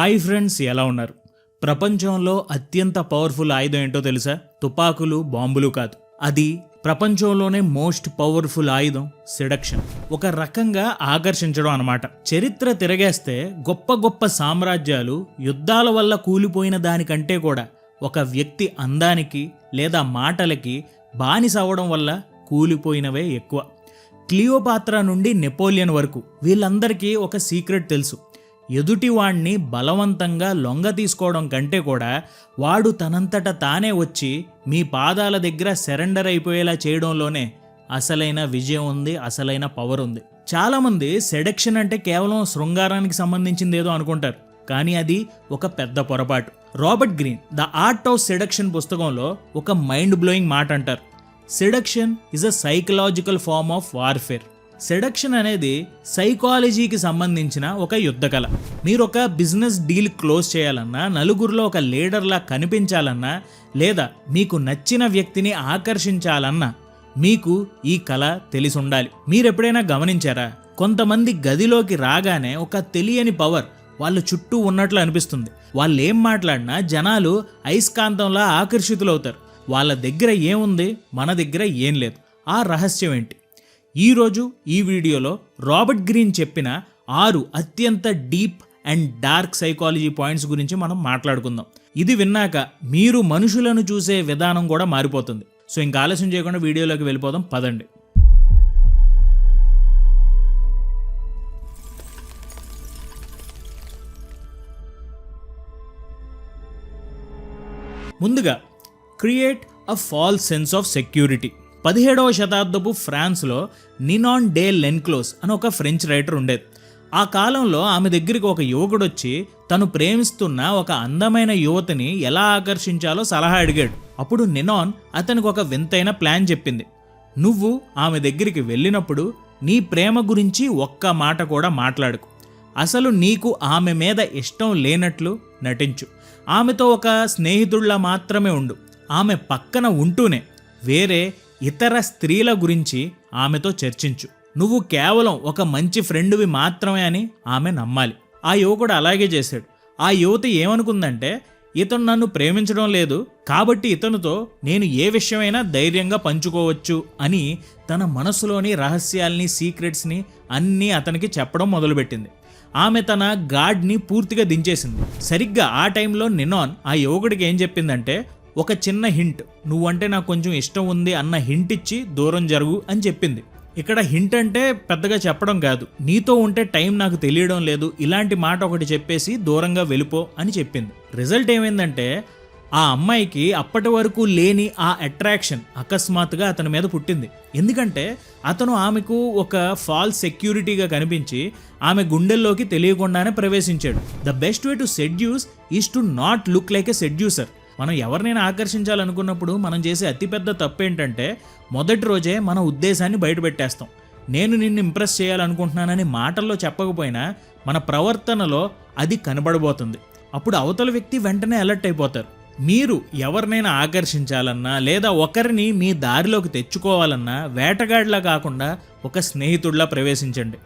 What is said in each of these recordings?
Hi friends ఎలా ఉన్నారు? ప్రపంచంలో అత్యంత పవర్ఫుల్ ఆయుధం ఏంటో తెలుసా? తుపాకులు బాంబులు కాదు. అది ప్రపంచంలోనే మోస్ట్ పవర్ఫుల్ ఆయుధం సెడక్షన్. ఒక రకంగా ఆకర్షించడం అనమాట చరిత్ర తిరగేస్తే గొప్ప గొప్ప సామ్రాజ్యాలు యుద్ధాల వల్ల కూలిపోయిన దానికంటే కూడా ఒక వ్యక్తి అందానికి లేదా మాటలకి బానిస అవ్వడం వల్ల కూలిపోయినవే ఎక్కువ. క్లియోపాత్ర నుండి నెపోలియన్ వరకు వీళ్ళందరికీ ఒక సీక్రెట్ తెలుసు. ఎదుటివాణ్ణి బలవంతంగా లొంగ తీసుకోవడం కంటే కూడా వాడు తనంతట తానే వచ్చి మీ పాదాల దగ్గర సరెండర్ అయిపోయేలా చేయడంలోనే అసలైన విజయం ఉంది అసలైన పవర్ ఉంది. చాలామంది సెడక్షన్ అంటే కేవలం శృంగారానికి సంబంధించింది ఏదో అనుకుంటారు కానీ అది ఒక పెద్ద పొరపాటు. Robert Greene the art of seduction పుస్తకంలో ఒక మైండ్ బ్లోయింగ్ మాట అంటారు. Seduction is a psychological form of warfare seduction అనేది సైకాలజీకి సంబంధించిన ఒక యుద్ధ కళ మీరు ఒక బిజినెస్ డీల్ క్లోజ్ చేయాలన్నా నలుగురిలో ఒక లీడర్లా కనిపించాలన్నా లేదా మీకు నచ్చిన వ్యక్తిని ఆకర్షించాలన్నా మీకు ఈ కళ తెలిసి ఉండాలి మీరు ఎప్పుడైనా గమనించారా? కొంతమంది గదిలోకి రాగానే ఒక తెలియని పవర్ వాళ్ళ చుట్టూ ఉన్నట్లు అనిపిస్తుంది. వాళ్ళు ఏం మాట్లాడినా జనాలు అయస్కాంతంలా ఆకర్షితులవుతారు. వాళ్ళ దగ్గర ఏముంది? మన దగ్గర ఏం లేదు. ఆ రహస్యం ఏంటి? ఈరోజు ఈ వీడియోలో రాబర్ట్ గ్రీన్ చెప్పిన ఆరు అత్యంత deep and dark psychology points గురించి మనం మాట్లాడుకుందాం. ఇది విన్నాక మీరు మనుషులను చూసే విధానం కూడా మారిపోతుంది. సో ఇంకా ఆలస్యం చేయకుండా వీడియోలోకి వెళ్ళిపోదాం పదండి. ముందుగా create a false sense of security పదిహేడవ శతాబ్దపు ఫ్రాన్స్లో నినాన్ డే లెన్క్లోస్ అని ఒక ఫ్రెంచ్ రైటర్ ఉండేది ఆ కాలంలో ఆమె దగ్గరికి ఒక యువకుడు వచ్చి తను ప్రేమిస్తున్న ఒక అందమైన యువతిని ఎలా ఆకర్షించాలో సలహా అడిగాడు. అప్పుడు నినాన్ అతనికి ఒక వింతైన ప్లాన్ చెప్పింది. నువ్వు ఆమె దగ్గరికి వెళ్ళినప్పుడు నీ ప్రేమ గురించి ఒక్క మాట కూడా మాట్లాడుకు. అసలు నీకు ఆమె మీద ఇష్టం లేనట్లు నటించు. ఆమెతో ఒక స్నేహితుడిలా మాత్రమే ఉండు. ఆమె పక్కన ఉంటూనే వేరే ఇతర స్త్రీల గురించి ఆమెతో చర్చించు. నువ్వు కేవలం ఒక మంచి ఫ్రెండ్వి మాత్రమే అని ఆమె నమ్మాలి. ఆ యువకుడు అలాగే చేశాడు. ఆ యువతి ఏమనుకుందంటే ఇతను నన్ను ప్రేమించడం లేదు కాబట్టి ఇతనితో నేను ఏ విషయమైనా ధైర్యంగా పంచుకోవచ్చు అని తన మనసులోని రహస్యాల్ని సీక్రెట్స్ని అన్నీ అతనికి చెప్పడం మొదలుపెట్టింది. ఆమె తన గాడ్ని పూర్తిగా దించేసింది. సరిగ్గా ఆ టైంలో నినాన్ ఆ యువకుడికి ఏం చెప్పిందంటే ఒక చిన్న హింట్ నువ్వంటే నాకు కొంచెం ఇష్టం ఉంది అన్న హింట్ ఇచ్చి దూరం జరుగు అని చెప్పింది. ఇక్కడ హింట్ అంటే పెద్దగా చెప్పడం కాదు. నీతో ఉంటే టైం నాకు తెలియడం లేదు. ఇలాంటి మాట ఒకటి చెప్పేసి దూరంగా వెళ్ళిపో అని చెప్పింది. రిజల్ట్ ఏమైందంటే ఆ అమ్మాయికి అప్పటి వరకు లేని ఆ అట్రాక్షన్ అకస్మాత్తుగా అతని మీద పుట్టింది. ఎందుకంటే అతను ఆమెకు ఒక ఫాల్స్ సెక్యూరిటీగా కనిపించి ఆమె గుండెల్లోకి తెలియకుండానే ప్రవేశించాడు. The best way to seduce is to not look like a seducer మనం ఎవరినైనా ఆకర్షించాలనుకున్నప్పుడు మనం చేసే అతిపెద్ద తప్పు ఏంటంటే మొదటి రోజే మన ఉద్దేశాన్ని బయటపెట్టేస్తాం. నేను నిన్ను ఇంప్రెస్ చేయాలనుకుంటున్నానని మాటల్లో చెప్పకపోయినా మన ప్రవర్తనలో అది కనబడబోతుంది. అప్పుడు అవతల వ్యక్తి వెంటనే అలర్ట్ అయిపోతారు. మీరు ఎవరినైనా ఆకర్షించాలన్నా లేదా ఒకరిని మీ దారిలోకి తెచ్చుకోవాలన్నా వేటగాడిలా కాకుండా ఒక స్నేహితుడిలా ప్రవేశించండి.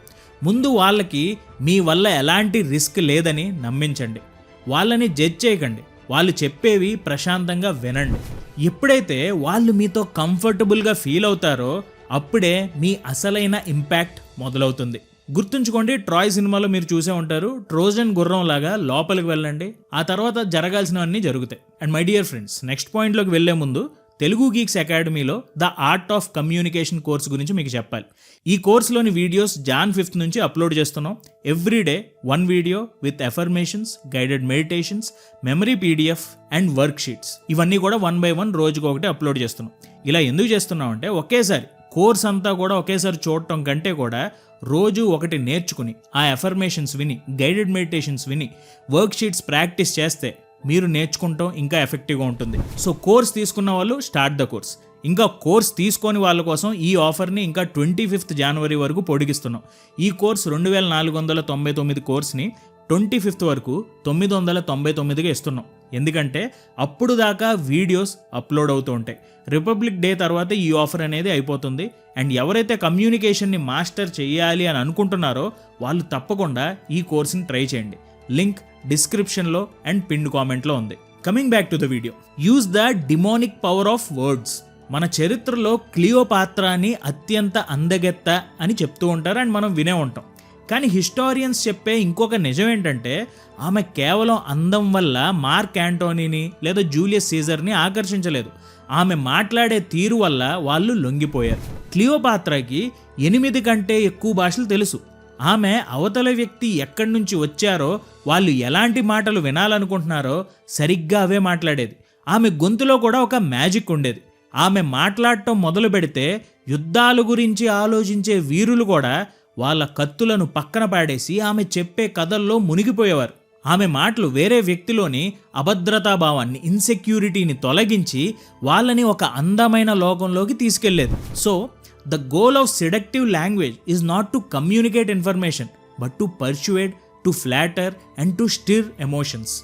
ముందు వాళ్ళకి మీ వల్ల ఎలాంటి రిస్క్ లేదని నమ్మించండి. వాళ్ళని జడ్జ్ చేయకండి. వాళ్ళు చెప్పేవి ప్రశాంతంగా వినండి. ఎప్పుడైతే వాళ్ళు మీతో కంఫర్టబుల్గా ఫీల్ అవుతారో అప్పుడే మీ అసలైన ఇంపాక్ట్ మొదలవుతుంది. గుర్తుంచుకోండి ట్రాయ్ సినిమాలో మీరు చూసే ఉంటారు ట్రోజన్ గుర్రం లాగా లోపలికి వెళ్ళండి ఆ తర్వాత జరగాల్సినవన్నీ జరుగుతాయి. And my dear friends next పాయింట్లోకి వెళ్ళే ముందు Telugu geeks academy the art of communication course గురించి మీకు చెప్పాలి. ఈ కోర్సులోని వీడియోస్ జాన్ ఫిఫ్త్ నుంచి అప్లోడ్ చేస్తున్నాం. Everyday one video with affirmations guided meditations memory PDF and work sheets ఇవన్నీ కూడా వన్ బై వన్ రోజుకు ఒకటి అప్లోడ్ చేస్తున్నాం. ఇలా ఎందుకు చేస్తున్నాం అంటే ఒకేసారి కోర్స్ అంతా కూడా ఒకేసారి చూడటం కంటే కూడా రోజు ఒకటి నేర్చుకుని ఆ ఎఫర్మేషన్స్ విని గైడెడ్ మెడిటేషన్స్ విని వర్క్ షీట్స్ ప్రాక్టీస్ చేస్తే మీరు నేర్చుకుంటాం ఇంకా ఎఫెక్టివ్గా ఉంటుంది. సో కోర్స్ తీసుకున్న వాళ్ళు స్టార్ట్ ద కోర్స్. ఇంకా కోర్స్ తీసుకొని వాళ్ళ కోసం ఈ ఆఫర్ని ఇంకా ట్వంటీ ఫిఫ్త్ జనవరి వరకు పొడిగిస్తున్నాం. ఈ కోర్స్ రెండు వేల నాలుగు వందల తొంభై తొమ్మిది కోర్స్ని ట్వంటీ ఫిఫ్త్ వరకు తొమ్మిది వందల తొంభై తొమ్మిదిగా ఇస్తున్నాం. ఎందుకంటే అప్పుడు దాకా వీడియోస్ అప్లోడ్ అవుతూ ఉంటాయి. రిపబ్లిక్ డే తర్వాత ఈ ఆఫర్ అనేది అయిపోతుంది. అండ్ ఎవరైతే కమ్యూనికేషన్ని మాస్టర్ చేయాలి అని అనుకుంటున్నారో వాళ్ళు తప్పకుండా ఈ కోర్స్ని ట్రై చేయండి. లింక్ డిస్క్రిప్షన్లో అండ్ పిన్ కామెంట్లో ఉంది. Coming back to the video use the demonic power of words మన చరిత్రలో క్లియోపాత్రాని అత్యంత అందగెత్త అని చెప్తూ ఉంటారు అండ్ మనం వినే ఉంటాం. కానీ హిస్టారియన్స్ చెప్పే ఇంకొక నిజం ఏంటంటే ఆమె కేవలం అందం వల్ల మార్క్ యాంటోనీని లేదా జూలియస్ సీజర్ని ఆకర్షించలేదు. ఆమె మాట్లాడే తీరు వల్ల వాళ్ళు లొంగిపోయారు. క్లియోపాత్రకి ఎనిమిది కంటే ఎక్కువ భాషలు తెలుసు. ఆమె అవతల వ్యక్తి ఎక్కడి నుంచి వచ్చారో వాళ్ళు ఎలాంటి మాటలు వినాలనుకుంటున్నారో సరిగ్గా అవే మాట్లాడేది. ఆమె గొంతులో కూడా ఒక మ్యాజిక్ ఉండేది. ఆమె మాట్లాడటం మొదలు పెడితే యుద్ధాల గురించి ఆలోచించే వీరులు కూడా వాళ్ళ కత్తులను పక్కన పాడేసి ఆమె చెప్పే కథల్లో మునిగిపోయేవారు. ఆమె మాటలు వేరే వ్యక్తిలోని అభద్రతాభావాన్ని ఇన్సెక్యూరిటీని తొలగించి వాళ్ళని ఒక అందమైన లోకంలోకి తీసుకెళ్ళేది. So the goal of seductive language is not to communicate information but to persuade to flatter and to stir emotions.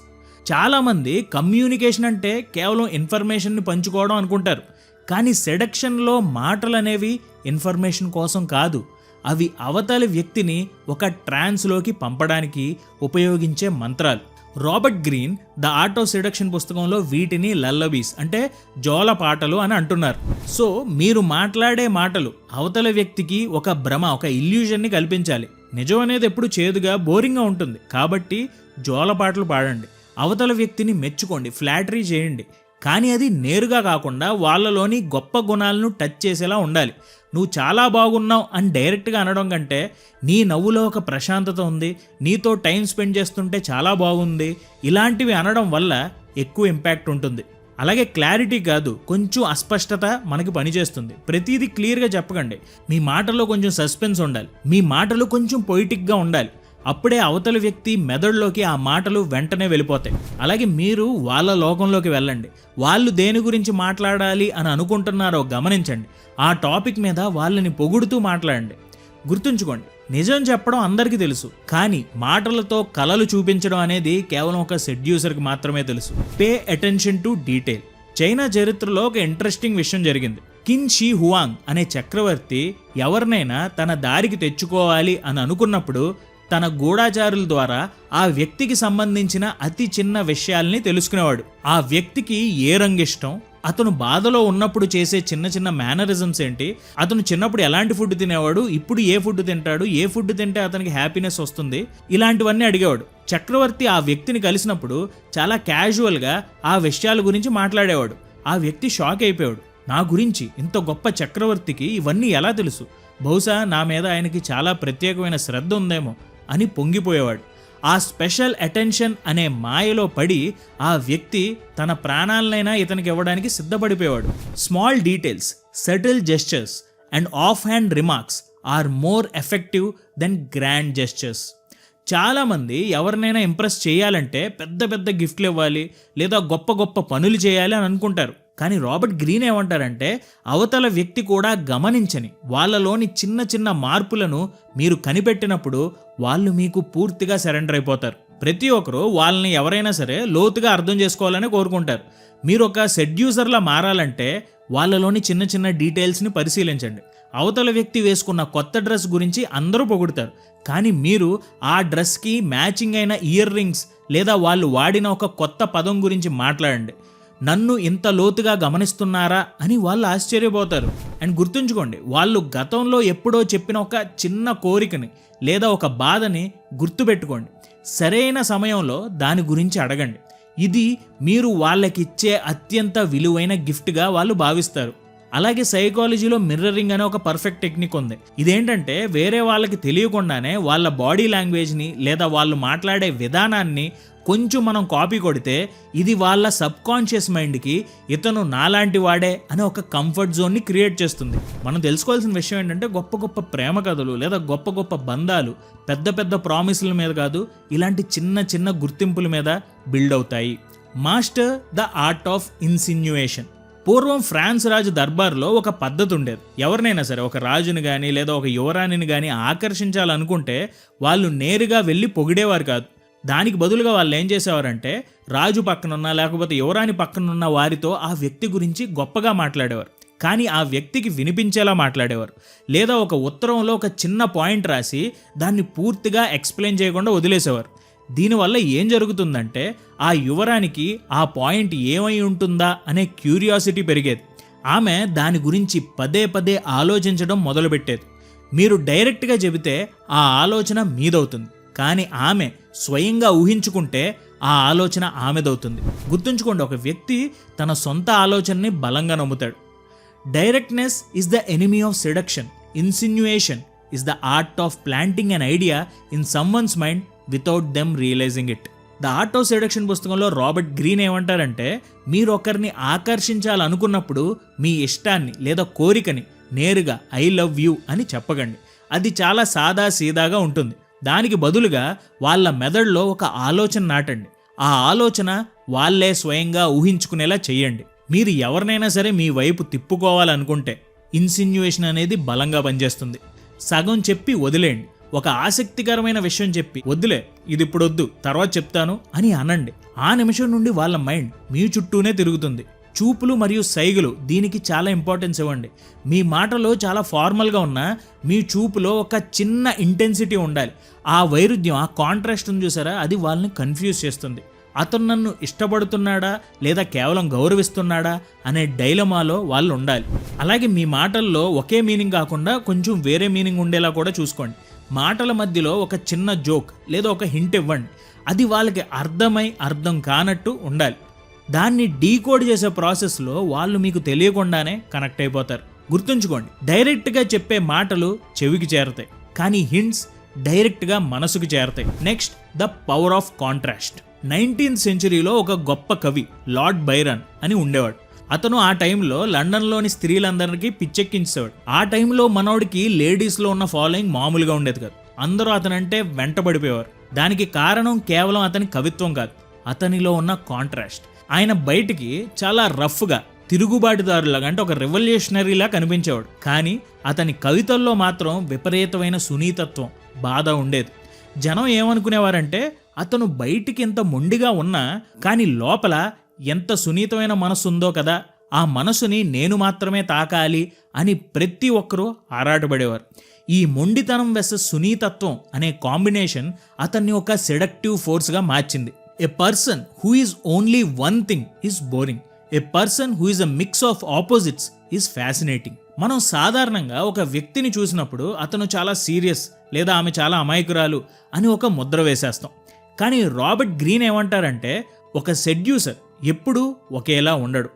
చాలామంది కమ్యూనికేషన్ అంటే కేవలం ఇన్ఫర్మేషన్ని పంచుకోవడం అనుకుంటారు. కానీ సెడక్షన్లో మాటలు అనేవి ఇన్ఫర్మేషన్ కోసం కాదు. అవి అవతలి వ్యక్తిని ఒక ట్రాన్స్లోకి పంపడానికి ఉపయోగించే మంత్రాలు. Robert Greene the art of seduction పుస్తకంలో వీటిని లల్లబీస్ అంటే జోల పాటలు అని అంటున్నారు. సో మీరు మాట్లాడే మాటలు అవతల వ్యక్తికి ఒక భ్రమ ఒక ఇల్యూజన్ని కల్పించాలి. నిజం అనేది ఎప్పుడు చేదుగా బోరింగ్గా ఉంటుంది. కాబట్టి జోల పాటలు పాడండి. అవతల వ్యక్తిని మెచ్చుకోండి. ఫ్లాటరీ చేయండి. కానీ అది నేరుగా కాకుండా వాళ్ళలోని గొప్ప గుణాలను టచ్ చేసేలా ఉండాలి. నువ్వు చాలా బాగున్నావు అని డైరెక్ట్గా అనడం కంటే నీ నవ్వులో ఒక ప్రశాంతత ఉంది. నీతో టైం స్పెండ్ చేస్తుంటే చాలా బాగుంది. ఇలాంటివి అనడం వల్ల ఎక్కువ ఇంపాక్ట్ ఉంటుంది. అలాగే క్లారిటీ కాదు కొంచెం అస్పష్టత మనకి పనిచేస్తుంది. ప్రతిదీ క్లియర్గా చెప్పకండి. మీ మాటల్లో కొంచెం సస్పెన్స్ ఉండాలి. మీ మాటలు కొంచెం పొయిటిక్గా ఉండాలి. అప్పుడే అవతల వ్యక్తి మెదడులోకి ఆ మాటలు వెంటనే వెళ్ళిపోతాయి. అలాగే మీరు వాళ్ళ లోకంలోకి వెళ్ళండి. వాళ్ళు దేని గురించి మాట్లాడాలి అని అనుకుంటున్నారో గమనించండి. ఆ టాపిక్ మీద వాళ్ళని పొగుడుతూ మాట్లాడండి. గుర్తుంచుకోండి నిజం చెప్పడం అందరికీ తెలుసు కానీ మాటలతో కలలు చూపించడం అనేది కేవలం ఒక సెడ్యూసర్కి మాత్రమే తెలుసు. Pay attention to detail China చరిత్రలో ఒక ఇంట్రెస్టింగ్ విషయం జరిగింది. కిన్ షీ హువాంగ్ అనే చక్రవర్తి ఎవరినైనా తన దారికి తెచ్చుకోవాలి అని అనుకున్నప్పుడు తన గూఢాచారుల ద్వారా ఆ వ్యక్తికి సంబంధించిన అతి చిన్న విషయాల్ని తెలుసుకునేవాడు. ఆ వ్యక్తికి ఏ రంగు ఇష్టం? అతను బాధలో ఉన్నప్పుడు చేసే చిన్న చిన్న మేనరిజమ్స్ ఏంటి? అతను చిన్నప్పుడు ఎలాంటి ఫుడ్ తినేవాడు? ఇప్పుడు ఏ ఫుడ్ తింటాడు? ఏ ఫుడ్ తింటే అతనికి హ్యాపీనెస్ వస్తుంది? ఇలాంటివన్నీ అడిగేవాడు. చక్రవర్తి ఆ వ్యక్తిని కలిసినప్పుడు చాలా క్యాజువల్గా ఆ విషయాల గురించి మాట్లాడేవాడు. ఆ వ్యక్తి షాక్ అయిపోయాడు. నా గురించి ఇంత గొప్ప చక్రవర్తికి ఇవన్నీ ఎలా తెలుసు? బహుశా నా మీద ఆయనకి చాలా ప్రత్యేకమైన శ్రద్ధ ఉందేమో అని పొంగిపోయేవాడు. ఆ స్పెషల్ అటెన్షన్ అనే మాయలో పడి ఆ వ్యక్తి తన ప్రాణాలనైనా ఇతనికి ఇవ్వడానికి సిద్ధపడిపోయేవాడు. Small details subtle gestures and off hand remarks are more effective than grand gestures చాలామంది ఎవరినైనా ఇంప్రెస్ చేయాలంటే పెద్ద పెద్ద గిఫ్ట్లు ఇవ్వాలి లేదా గొప్ప గొప్ప పనులు చేయాలి అని అనుకుంటారు. కానీ రాబర్ట్ గ్రీన్ ఏమంటారంటే అవతల వ్యక్తి కూడా గమనించని వాళ్ళలోని చిన్న చిన్న మార్పులను మీరు కనిపెట్టినప్పుడు వాళ్ళు మీకు పూర్తిగా సరెండర్ అయిపోతారు. ప్రతి ఒక్కరూ వాళ్ళని ఎవరైనా సరే లోతుగా అర్థం చేసుకోవాలని కోరుకుంటారు. మీరు ఒక సెడ్యూసర్లా మారాలంటే వాళ్ళలోని చిన్న చిన్న డీటెయిల్స్ని పరిశీలించండి. అవతల వ్యక్తి వేసుకున్న కొత్త డ్రెస్ గురించి అందరూ పొగుడతారు. కానీ మీరు ఆ డ్రెస్కి మ్యాచింగ్ అయిన ఇయర్ రింగ్స్ లేదా వాళ్ళు వాడిన ఒక కొత్త పదం గురించి మాట్లాడండి. నన్ను ఇంత లోతుగా గమనిస్తున్నారా అని వాళ్ళు ఆశ్చర్యపోతారు. అండ్ గుర్తుంచుకోండి వాళ్ళు గతంలో ఎప్పుడో చెప్పిన ఒక చిన్న కోరికని లేదా ఒక బాధని గుర్తుపెట్టుకోండి. సరైన సమయంలో దాని గురించి అడగండి. ఇది మీరు వాళ్ళకిచ్చే అత్యంత విలువైన గిఫ్ట్గా వాళ్ళు భావిస్తారు. అలాగే సైకాలజీలో మిర్రరింగ్ అనే ఒక పర్ఫెక్ట్ టెక్నిక్ ఉంది. ఇదేంటంటే వేరే వాళ్ళకి తెలియకుండానే వాళ్ళ బాడీ లాంగ్వేజ్ని లేదా వాళ్ళు మాట్లాడే విధానాన్ని కొంచెం మనం కాపీ కొడితే ఇది వాళ్ళ సబ్ కాన్షియస్ మైండ్కి ఇతను నాలాంటి వాడే అనే ఒక కంఫర్ట్ జోన్ని క్రియేట్ చేస్తుంది. మనం తెలుసుకోవాల్సిన విషయం ఏంటంటే గొప్ప గొప్ప ప్రేమ కథలు లేదా గొప్ప గొప్ప బంధాలు పెద్ద పెద్ద ప్రామిసుల మీద కాదు ఇలాంటి చిన్న చిన్న గుర్తింపుల మీద బిల్డ్ అవుతాయి. Master the art of insinuation. పూర్వం ఫ్రాన్స్ రాజు దర్బార్లో ఒక పద్ధతి ఉండేది. ఎవరినైనా సరే ఒక రాజుని కానీ లేదా ఒక యువరాణిని కానీ ఆకర్షించాలనుకుంటే వాళ్ళు నేరుగా వెళ్ళి పొగిడేవారు కాదు. దానికి బదులుగా వాళ్ళు ఏం చేసేవారంటే రాజు పక్కనున్న లేకపోతే యువరాణి పక్కనున్న వారితో ఆ వ్యక్తి గురించి గొప్పగా మాట్లాడేవారు. కానీ ఆ వ్యక్తికి వినిపించేలా మాట్లాడేవారు. లేదా ఒక ఉత్తరంలో ఒక చిన్న పాయింట్ రాసి దాన్ని పూర్తిగా ఎక్స్ప్లెయిన్ చేయకుండా వదిలేసేవారు. దీనివల్ల ఏం జరుగుతుందంటే ఆ యువరానికి ఆ పాయింట్ ఏమై ఉంటుందా అనే క్యూరియాసిటీ పెరిగేది. ఆమె దాని గురించి పదే పదే ఆలోచించడం మొదలుపెట్టేది. మీరు డైరెక్ట్గా చెబితే ఆ ఆలోచన మీదవుతుంది. కానీ ఆమె స్వయంగా ఊహించుకుంటే ఆ ఆలోచన ఆమెదవుతుంది. గుర్తుంచుకోండి ఒక వ్యక్తి తన సొంత ఆలోచనని బలంగా నమ్ముతాడు. Directness is the enemy of seduction insinuation is the art of planting an idea in someone's mind without them realising it the art of seduction పుస్తకంలో రాబర్ట్ గ్రీన్ ఏమంటారంటే మీరు ఒకరిని ఆకర్షించాలనుకున్నప్పుడు మీ ఇష్టాన్ని లేదా కోరికని నేరుగా ఐ లవ్ యూ అని చెప్పకండి. అది చాలా సాదా సీదాగా ఉంటుంది. దానికి బదులుగా వాళ్ళ మెదడులో ఒక ఆలోచన నాటండి. ఆ ఆలోచన వాళ్ళే స్వయంగా ఊహించుకునేలా చేయండి. మీరు ఎవరినైనా సరే మీ వైపు తిప్పుకోవాలనుకుంటే ఇన్సిన్యుయేషన్ అనేది బలంగా పనిచేస్తుంది. సగం చెప్పి వదిలేయండి. ఒక ఆసక్తికరమైన విషయం చెప్పి వద్దులే ఇది ఇప్పుడు వద్దు తర్వాత చెప్తాను అని అనండి. ఆ నిమిషం నుండి వాళ్ళ మైండ్ మీ చుట్టూనే తిరుగుతుంది. చూపులు మరియు సైగులు దీనికి చాలా ఇంపార్టెన్స్ ఇవ్వండి. మీ మాటలో చాలా ఫార్మల్గా ఉన్న మీ చూపులో ఒక చిన్న ఇంటెన్సిటీ ఉండాలి. ఆ వైరుధ్యం ఆ కాంట్రాస్ట్ ఉంది చూసారా? అది వాళ్ళని కన్ఫ్యూజ్ చేస్తుంది. అతను నన్ను ఇష్టపడుతున్నాడా? లేదా కేవలం గౌరవిస్తున్నాడా? అనే డైలమాలో వాళ్ళు ఉండాలి. అలాగే మీ మాటల్లో ఒకే మీనింగ్ కాకుండా కొంచెం వేరే మీనింగ్ ఉండేలా కూడా చూసుకోండి. మాటల మధ్యలో ఒక చిన్న జోక్ లేదా ఒక హింట్ ఇవ్వండి. అది వాళ్ళకి అర్థమై అర్థం కానట్టు ఉండాలి. దాన్ని డీకోడ్ చేసే ప్రాసెస్లో వాళ్ళు మీకు తెలియకుండానే కనెక్ట్ అయిపోతారు. గుర్తుంచుకోండి డైరెక్ట్గా చెప్పే మాటలు చెవికి చేరతాయి కానీ హింట్స్ డైరెక్ట్గా మనసుకు చేరతాయి. Next the power of contrast. Nineteenth సెంచరీలో ఒక గొప్ప కవి లార్డ్ బైరన్ అని ఉండేవాడు. అతను ఆ టైంలో లండన్లోని స్త్రీలందరికీ పిచ్చెక్కించేవాడు. ఆ టైంలో మనోడికి లేడీస్లో ఉన్న ఫాలోయింగ్ మామూలుగా ఉండేది కాదు. అందరూ అతనంటే వెంటబడిపోయేవారు. దానికి కారణం కేవలం అతని కవిత్వం కాదు అతనిలో ఉన్న కాంట్రాస్ట్. ఆయన బయటికి చాలా రఫ్గా తిరుగుబాటుదారులాగా అంటే ఒక రెవల్యూషనరీలా కనిపించేవాడు. కానీ అతని కవితల్లో మాత్రం విపరీతమైన సునీతత్వం బాధ ఉండేది. జనం ఏమనుకునేవారంటే అతను బయటికి ఎంత మొండిగా ఉన్నా కానీ లోపల ఎంత సునీతమైన మనసు ఉందో కదా ఆ మనసుని నేను మాత్రమే తాకాలి అని ప్రతి ఒక్కరూ ఆరాటపడేవారు. ఈ మొండితనం వెస సునీతత్వం అనే కాంబినేషన్ అతన్ని ఒక సెడక్టివ్ ఫోర్స్గా మార్చింది. A person who is only one thing is boring a person who is a mix of opposites is fascinating మనం సాధారణంగా ఒక వ్యక్తిని చూసినప్పుడు అతను చాలా సీరియస్ లేదా ఆమె చాలా అమాయకురాలు అని ఒక ముద్ర వేసేస్తాం. కానీ రాబర్ట్ గ్రీన్ ఏమంటారంటే ఒక సెడ్యూసర్ ఎప్పుడూ ఒకేలా ఉండడు.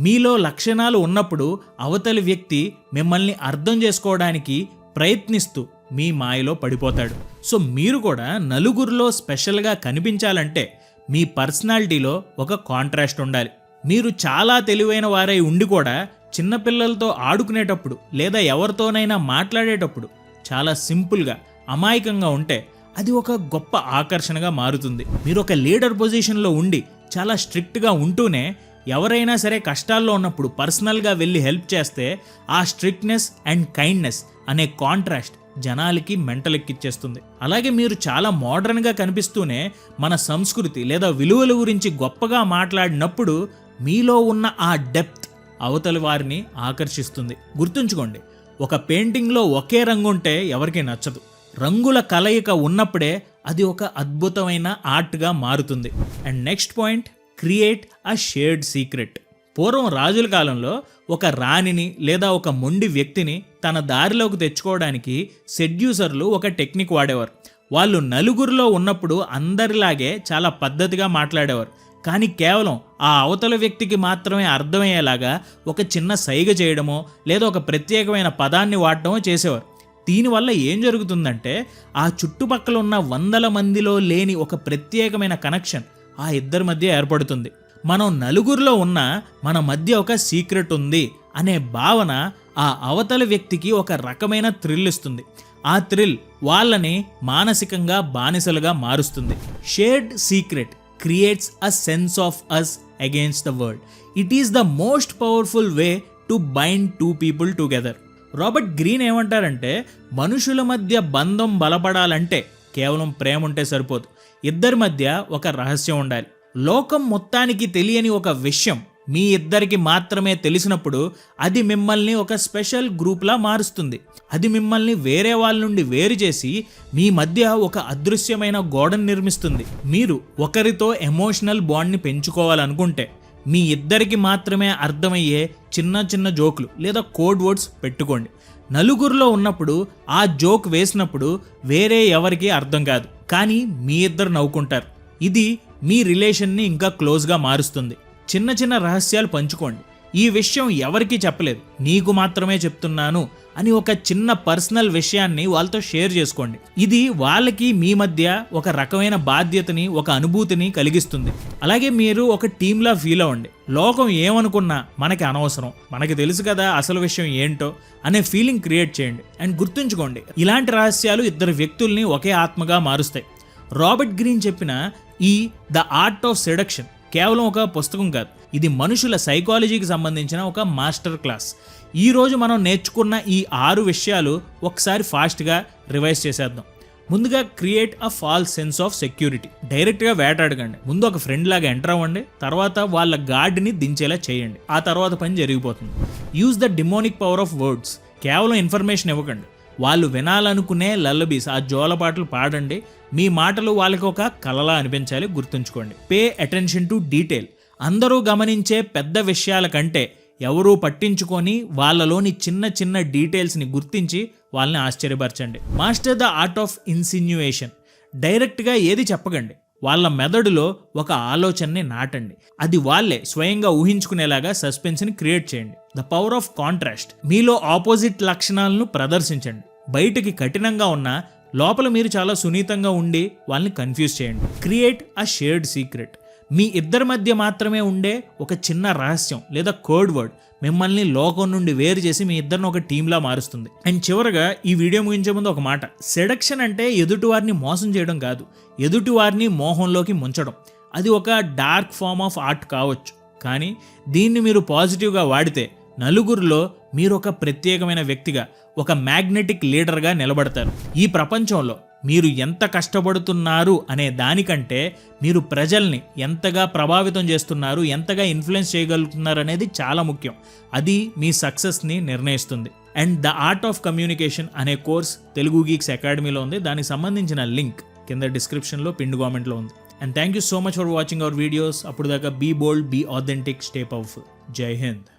మీలో లక్షణాలు ఉన్నప్పుడు అవతలి వ్యక్తి మిమ్మల్ని అర్థం చేసుకోవడానికి ప్రయత్నిస్తూ మీ మాయలో పడిపోతాడు. సో మీరు కూడా నలుగురిలో స్పెషల్గా కనిపించాలంటే మీ పర్సనాలిటీలో ఒక కాంట్రాస్ట్ ఉండాలి. మీరు చాలా తెలివైన వారై ఉండి కూడా చిన్నపిల్లలతో ఆడుకునేటప్పుడు లేదా ఎవరితోనైనా మాట్లాడేటప్పుడు చాలా సింపుల్గా అమాయకంగా ఉంటే అది ఒక గొప్ప ఆకర్షణగా మారుతుంది. మీరు ఒక లీడర్ పొజిషన్లో ఉండి చాలా స్ట్రిక్ట్గా ఉంటూనే ఎవరైనా సరే కష్టాల్లో ఉన్నప్పుడు పర్సనల్గా వెళ్ళి హెల్ప్ చేస్తే ఆ స్ట్రిక్ట్నెస్ అండ్ కైండ్నెస్ అనే కాంట్రాస్ట్ జనాలకి మెంటలెక్కిచ్చేస్తుంది. అలాగే మీరు చాలా మోడర్న్గా కనిపిస్తూనే మన సంస్కృతి లేదా విలువల గురించి గొప్పగా మాట్లాడినప్పుడు మీలో ఉన్న ఆ డెప్త్ అవతలి వారిని ఆకర్షిస్తుంది. గుర్తుంచుకోండి ఒక పెయింటింగ్లో ఒకే రంగు ఉంటే ఎవరికీ నచ్చదు. రంగుల కలయిక ఉన్నప్పుడే అది ఒక అద్భుతమైన ఆర్ట్గా మారుతుంది. And next point create a shared secret. పూర్వం రాజుల కాలంలో ఒక రాణిని లేదా ఒక మొండి వ్యక్తిని తన దారిలోకి తెచ్చుకోవడానికి సెడ్యూసర్లు ఒక టెక్నిక్ వాడేవారు. వాళ్ళు నలుగురిలో ఉన్నప్పుడు అందరిలాగే చాలా పద్ధతిగా మాట్లాడేవారు. కానీ కేవలం ఆ అవతల వ్యక్తికి మాత్రమే అర్థమయ్యేలాగా ఒక చిన్న సైగ చేయడమో లేదా ఒక ప్రత్యేకమైన పదాన్ని వాడటమో చేసేవారు. దీనివల్ల ఏం జరుగుతుందంటే ఆ చుట్టుపక్కల ఉన్న వందల మందిలో లేని ఒక ప్రత్యేకమైన కనెక్షన్ ఆ ఇద్దరి మధ్య ఏర్పడుతుంది. మనం నలుగురిలో ఉన్న మన మధ్య ఒక సీక్రెట్ ఉంది అనే భావన ఆ అవతల వ్యక్తికి ఒక రకమైన థ్రిల్ ఇస్తుంది. ఆ థ్రిల్ వాళ్ళని మానసికంగా బానిసలుగా మారుస్తుంది. Shared secret creates a sense of us against the world it is the most powerful way to bind two people together Robert Greene ఏమంటారంటే మనుషుల మధ్య బంధం బలపడాలంటే కేవలం ప్రేమ ఉంటే సరిపోదు. ఇద్దరి మధ్య ఒక రహస్యం ఉండాలి. లోకం మొత్తానికి తెలియని ఒక విషయం మీ ఇద్దరికి మాత్రమే తెలిసినప్పుడు అది మిమ్మల్ని ఒక స్పెషల్ గ్రూప్లా మారుస్తుంది. అది మిమ్మల్ని వేరే వాళ్ళ నుండి వేరు చేసి మీ మధ్య ఒక అదృశ్యమైన గోడను నిర్మిస్తుంది. మీరు ఒకరితో ఎమోషనల్ బాండ్ని పెంచుకోవాలనుకుంటే మీ ఇద్దరికి మాత్రమే అర్థమయ్యే చిన్న చిన్న జోకులు లేదా కోడ్ వర్డ్స్ పెట్టుకోండి. నలుగురిలో ఉన్నప్పుడు ఆ జోక్ వేసినప్పుడు వేరే ఎవరికి అర్థం కాదు. కానీ మీ ఇద్దరు నవ్వుకుంటారు. ఇది మీ రిలేషన్ని ఇంకా క్లోజ్గా మారుస్తుంది. చిన్న చిన్న రహస్యాలు పంచుకోండి. ఈ విషయం ఎవరికీ చెప్పలేదు. నీకు మాత్రమే చెప్తున్నాను అని ఒక చిన్న పర్సనల్ విషయాన్ని వాళ్ళతో షేర్ చేసుకోండి. ఇది వాళ్ళకి మీ మధ్య ఒక రకమైన బాధ్యతని ఒక అనుభూతిని కలిగిస్తుంది. అలాగే మీరు ఒక టీంలా ఫీల్ అవ్వండి. లోకం ఏమనుకున్నా మనకి అనవసరం. మనకి తెలుసు కదా అసలు విషయం ఏంటో అనే ఫీలింగ్ క్రియేట్ చేయండి. అండ్ గుర్తుంచుకోండి ఇలాంటి రహస్యాలు ఇద్దరు వ్యక్తుల్ని ఒకే ఆత్మగా మారుస్తాయి. రాబర్ట్ గ్రీన్ చెప్పిన ఈ ద ఆర్ట్ ఆఫ్ సెడక్షన్ కేవలం ఒక పుస్తకం కాదు ఇది మనుషుల సైకాలజీకి సంబంధించిన ఒక మాస్టర్ క్లాస్. ఈరోజు మనం నేర్చుకున్న ఈ ఆరు విషయాలు ఒకసారి ఫాస్ట్గా రివైజ్ చేసేద్దాం. ముందుగా create a false sense of security డైరెక్ట్గా వేటాడకండి. ముందు ఒక ఫ్రెండ్ లాగా ఎంటర్ అవ్వండి. తర్వాత వాళ్ళ గార్డ్ని దించేలా చేయండి. ఆ తర్వాత పని జరిగిపోతుంది. Use the demonic power of words కేవలం ఇన్ఫర్మేషన్ ఇవ్వకండి. వాళ్ళు వినాలనుకునే లల్లబీస్ ఆ జోలపాటలు పాడండి. మీ మాటలు వాళ్ళకి ఒక కలలా అనిపించాలి గుర్తుంచుకోండి. పే అటెన్షన్ టు డీటెయిల్ అందరూ గమనించే పెద్ద విషయాల కంటే ఎవరూ పట్టించుకొని వాళ్ళలోని చిన్న చిన్న డీటెయిల్స్ని గుర్తించి వాళ్ళని ఆశ్చర్యపరచండి. Master the art of insinuation డైరెక్ట్గా ఏది చెప్పకండి. వాళ్ళ మెదడులో ఒక ఆలోచనని నాటండి. అది వాళ్ళే స్వయంగా ఊహించుకునేలాగా సస్పెన్స్ని క్రియేట్ చేయండి. The power of contrast. మీలో ఆపోజిట్ లక్షణాలను ప్రదర్శించండి. బయటకి కఠినంగా ఉన్న లోపల మీరు చాలా సున్నితంగా ఉండి వాళ్ళని కన్ఫ్యూజ్ చేయండి. Create a shared secret. మీ ఇద్దరి మధ్య మాత్రమే ఉండే ఒక చిన్న రహస్యం లేదా కోడ్ వర్డ్ మిమ్మల్ని లోకం నుండి వేరు చేసి మీ ఇద్దరిని ఒక టీంలా మారుస్తుంది. అండ్ చివరగా ఈ వీడియో ముగించే ముందు ఒక మాట. సెడక్షన్ అంటే ఎదుటివారిని మోసం చేయడం కాదు ఎదుటివారిని మోహంలోకి ముంచడం. అది ఒక డార్క్ ఫామ్ ఆఫ్ ఆర్ట్ కావచ్చు. కానీ దీన్ని మీరు పాజిటివ్గా వాడితే నలుగురిలో మీరు ఒక ప్రత్యేకమైన వ్యక్తిగా ఒక మ్యాగ్నెటిక్ లీడర్గా నిలబడతారు. ఈ ప్రపంచంలో మీరు ఎంత కష్టపడుతున్నారు అనే దానికంటే మీరు ప్రజల్ని ఎంతగా ప్రభావితం చేస్తున్నారు ఎంతగా ఇన్ఫ్లుయెన్స్ చేయగలుగుతున్నారు అనేది చాలా ముఖ్యం. అది మీ సక్సెస్ని నిర్ణయిస్తుంది. And the art of communication అనే కోర్స్ తెలుగు గీక్స్ అకాడమీలో ఉంది. దానికి సంబంధించిన లింక్ కింద డిస్క్రిప్షన్లో పిండ్ కామెంట్లో ఉంది. And thank you so much for watching our videos. అప్పుడు దాకా be bold be authentic stay powerful. జై హింద్.